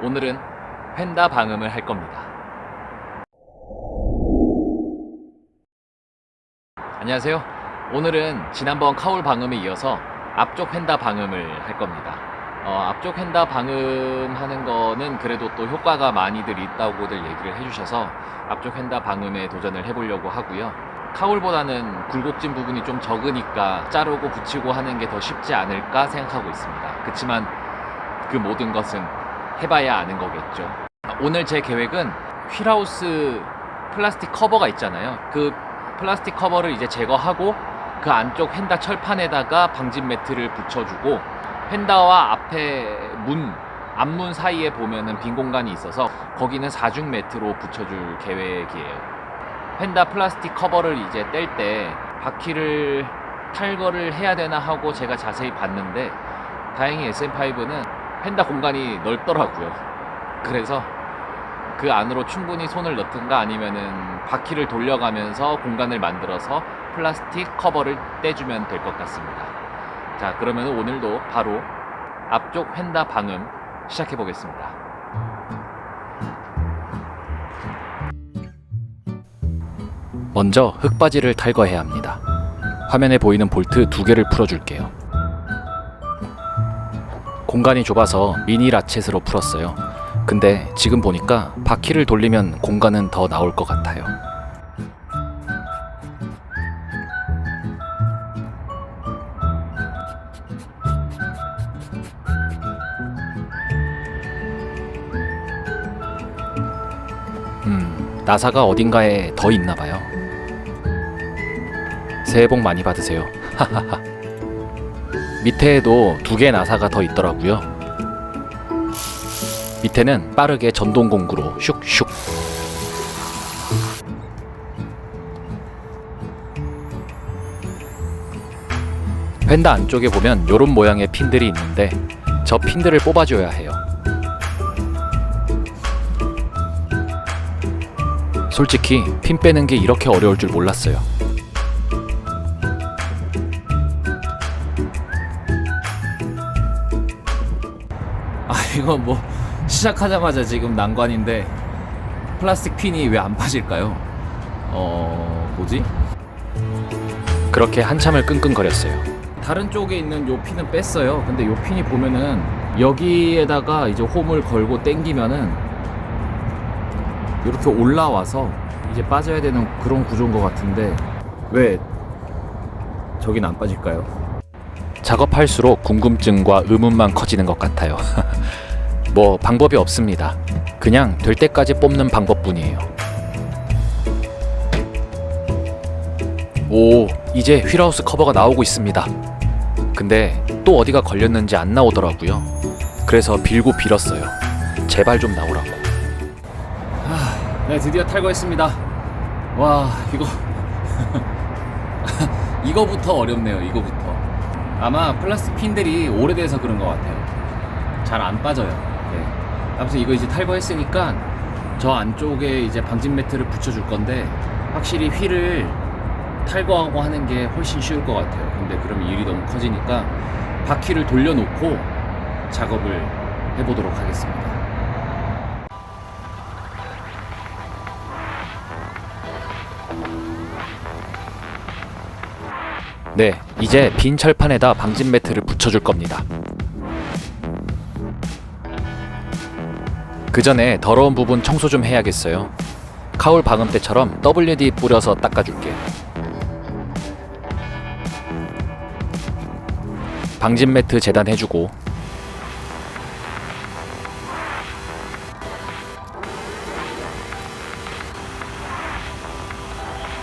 오늘은 펜다 방음을 할 겁니다. 안녕하세요. 오늘은 지난번 카울 방음에 이어서 앞쪽 펜다 방음을 할 겁니다. 어, 앞쪽 펜다 방음하는 거는 그래도 또 효과가 많이들 있다고들 얘기를 해주셔서 앞쪽 펜다 방음에 도전을 해보려고 하고요. 카울보다는 굴곡진 부분이 좀 적으니까 자르고 붙이고 하는 게 더 쉽지 않을까 생각하고 있습니다. 그렇지만 그 모든 것은 해봐야 아는 거겠죠. 오늘 제 계획은 휠하우스 플라스틱 커버가 있잖아요. 그 플라스틱 커버를 이제 제거하고 그 안쪽 펜다 철판에다가 방진 매트를 붙여주고 펜다와 앞에 문 앞문 사이에 보면은 빈 공간이 있어서 거기는 사중 매트로 붙여줄 계획이에요. 펜다 플라스틱 커버를 이제 뗄 때 바퀴를 탈거를 해야 되나 하고 제가 자세히 봤는데 다행히 SM5는 펜다 공간이 넓더라고요. 그래서 그 안으로 충분히 손을 넣든가 아니면은 바퀴를 돌려가면서 공간을 만들어서 플라스틱 커버를 떼주면 될 것 같습니다. 자, 그러면 오늘도 바로 앞쪽 펜다 방음 시작해 보겠습니다. 먼저 흙바지를 탈거해야 합니다. 화면에 보이는 볼트 두 개를 풀어줄게요. 공간이 좁아서 미니 라쳇으로 풀었어요. 근데 지금 보니까 바퀴를 돌리면 공간은 더 나올 것 같아요. 음, 나사가 어딘가에 더 있나 봐요. 새해 복 많이 받으세요. 밑에에도 두 개 나사가 더 있더라고요. 밑에는 빠르게 전동 공구로 슉슉. 펜다 안쪽에 보면 이런 모양의 핀들이 있는데 저 핀들을 뽑아줘야 해요. 솔직히 핀 빼는 게 이렇게 어려울 줄 몰랐어요. 이거 뭐 시작하자마자 지금 난관인데 플라스틱 핀이 왜 안 빠질까요? 어 뭐지? 그렇게 한참을 끙끙거렸어요. 다른 쪽에 있는 요 핀은 뺐어요. 근데 요 핀이 보면은 여기에다가 이제 홈을 걸고 당기면은 이렇게 올라와서 이제 빠져야 되는 그런 구조인 것 같은데 왜 저긴 안 빠질까요? 작업할수록 궁금증과 의문만 커지는 것 같아요. 뭐 방법이 없습니다. 그냥 될 때까지 뽑는 방법뿐이에요. 오, 이제 휠하우스 커버가 나오고 있습니다. 근데 또 어디가 걸렸는지 안 나오더라고요. 그래서 빌고 빌었어요. 제발 좀 나오라고. 네, 드디어 탈거했습니다. 와, 이거 이거부터 어렵네요. 이거부터. 아마 플라스틱 핀들이 오래돼서 그런 것 같아요. 잘 안 빠져요. 네. 아무튼 이거 이제 탈거했으니까 저 안쪽에 이제 방진 매트를 붙여줄 건데 확실히 휠을 탈거하고 하는 게 훨씬 쉬울 것 같아요. 근데 그럼 일이 너무 커지니까 바퀴를 돌려놓고 작업을 해보도록 하겠습니다. 네, 이제 빈 철판에다 방진 매트를 붙여줄 겁니다. 그 전에 더러운 부분 청소 좀 해야겠어요. 카울 방음 때처럼 WD 뿌려서 닦아줄게. 방진 매트 재단해주고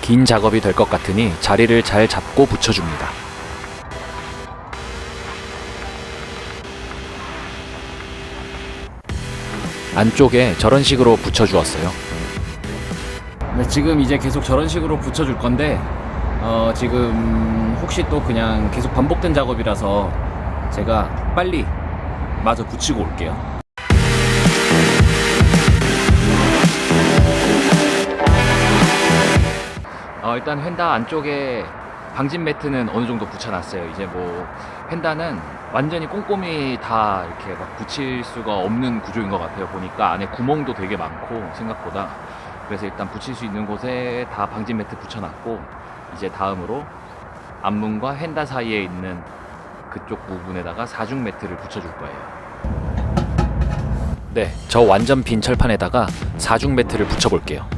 긴 작업이 될 것 같으니 자리를 잘 잡고 붙여줍니다. 안쪽에 저런 식으로 붙여주었어요. 네, 지금 이제 계속 저런 식으로 붙여줄 건데, 어, 지금 혹시 또 그냥 계속 반복된 작업이라서 제가 빨리 마저 붙이고 올게요. 어, 일단 휀다 안쪽에 방진 매트는 어느 정도 붙여놨어요. 이제 뭐 펜다는 완전히 꼼꼼히 다 이렇게 막 붙일 수가 없는 구조인 것 같아요. 보니까 안에 구멍도 되게 많고 생각보다 그래서 일단 붙일 수 있는 곳에 다 방진 매트 붙여놨고 이제 다음으로 앞문과 펜다 사이에 있는 그쪽 부분에다가 사중 매트를 붙여줄 거예요. 네, 저 완전 빈 철판에다가 사중 매트를 붙여볼게요.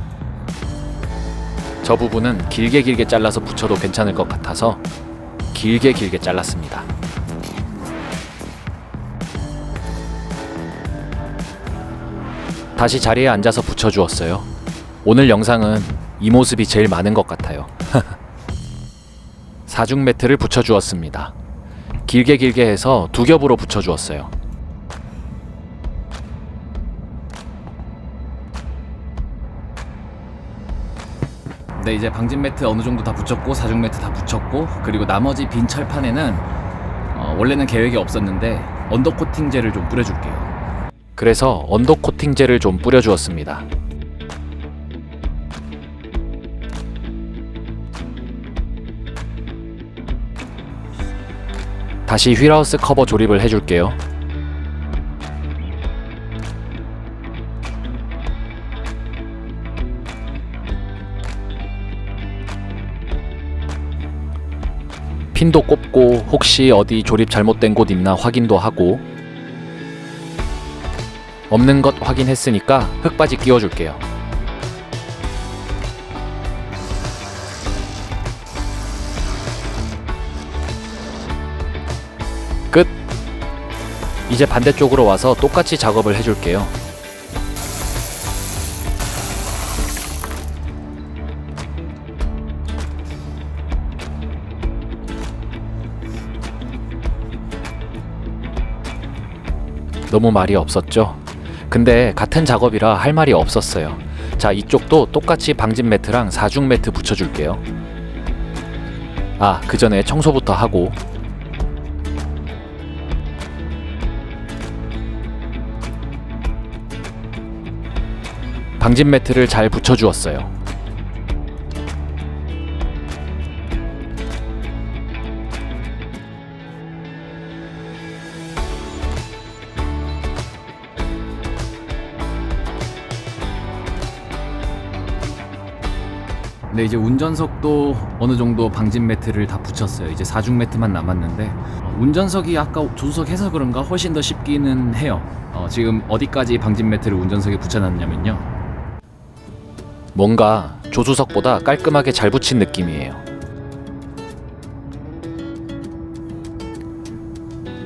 저 부분은 길게 길게 잘라서 붙여도 괜찮을 것 같아서 길게 길게 잘랐습니다. 다시 자리에 앉아서 붙여주었어요. 오늘 영상은 이 모습이 제일 많은 것 같아요. 사중 매트를 붙여주었습니다. 길게 길게 해서 두 겹으로 붙여주었어요. 네 이제 방진 매트 어느 정도 다 붙였고 사중 매트 다 붙였고 그리고 나머지 빈 철판에는 어, 원래는 계획이 없었는데 언더 코팅제를 좀 뿌려줄게요. 그래서 언더 코팅제를 좀 뿌려주었습니다. 다시 휠하우스 커버 조립을 해줄게요. 핀도 꼽고 혹시 어디 조립 잘못된 곳 있나 확인도 하고 없는 것 확인했으니까 흙바지 끼워줄게요. 끝! 이제 반대쪽으로 와서 똑같이 작업을 해줄게요. 너무 말이 없었죠? 근데 같은 작업이라 할 말이 없었어요. 자, 이쪽도 똑같이 방진 매트랑 사중 매트 붙여줄게요. 아, 그 전에 청소부터 하고. 방진 매트를 잘 붙여주었어요. 네 이제 운전석도 어느 정도 방진 매트를 다 붙였어요. 이제 사중 매트만 남았는데 어, 운전석이 아까 조수석 해서 그런가 훨씬 더 쉽기는 해요. 어, 지금 어디까지 방진 매트를 운전석에 붙여놨냐면요. 뭔가 조수석보다 깔끔하게 잘 붙인 느낌이에요.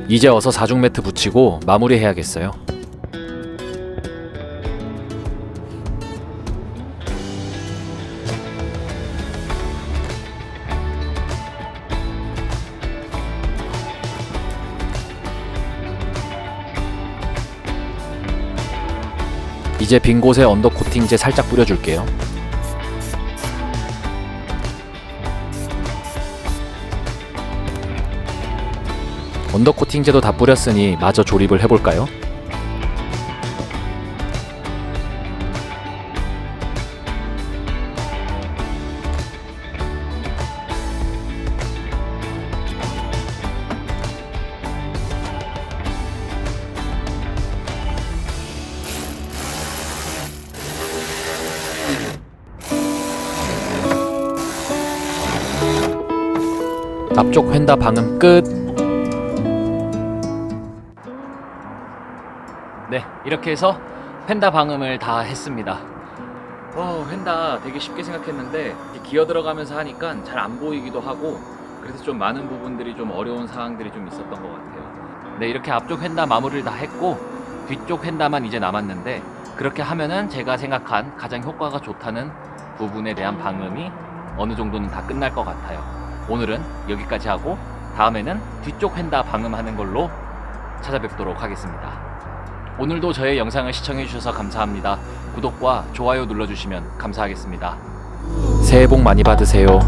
이제 어서 사중 매트 붙이고 마무리해야겠어요. 이제 빈 곳에 언더 코팅제 살짝 뿌려줄게요. 언더 코팅제도 다 뿌렸으니 마저 조립을 해볼까요? 앞쪽 휀다 방음 끝. 네, 이렇게 해서 휀다 방음을 다 했습니다. 어, 휀다 되게 쉽게 생각했는데 기어 들어가면서 하니까 잘 안 보이기도 하고 그래서 좀 많은 부분들이 좀 어려운 사항들이 좀 있었던 것 같아요. 네, 이렇게 앞쪽 휀다 마무리를 다 했고 뒤쪽 휀다만 이제 남았는데 그렇게 하면은 제가 생각한 가장 효과가 좋다는 부분에 대한 방음이 어느 정도는 다 끝날 것 같아요. 오늘은 여기까지 하고 다음에는 뒤쪽 휀다 방음하는 걸로 찾아뵙도록 하겠습니다. 오늘도 저의 영상을 시청해 주셔서 감사합니다. 구독과 좋아요 눌러주시면 감사하겠습니다. 새해 복 많이 받으세요.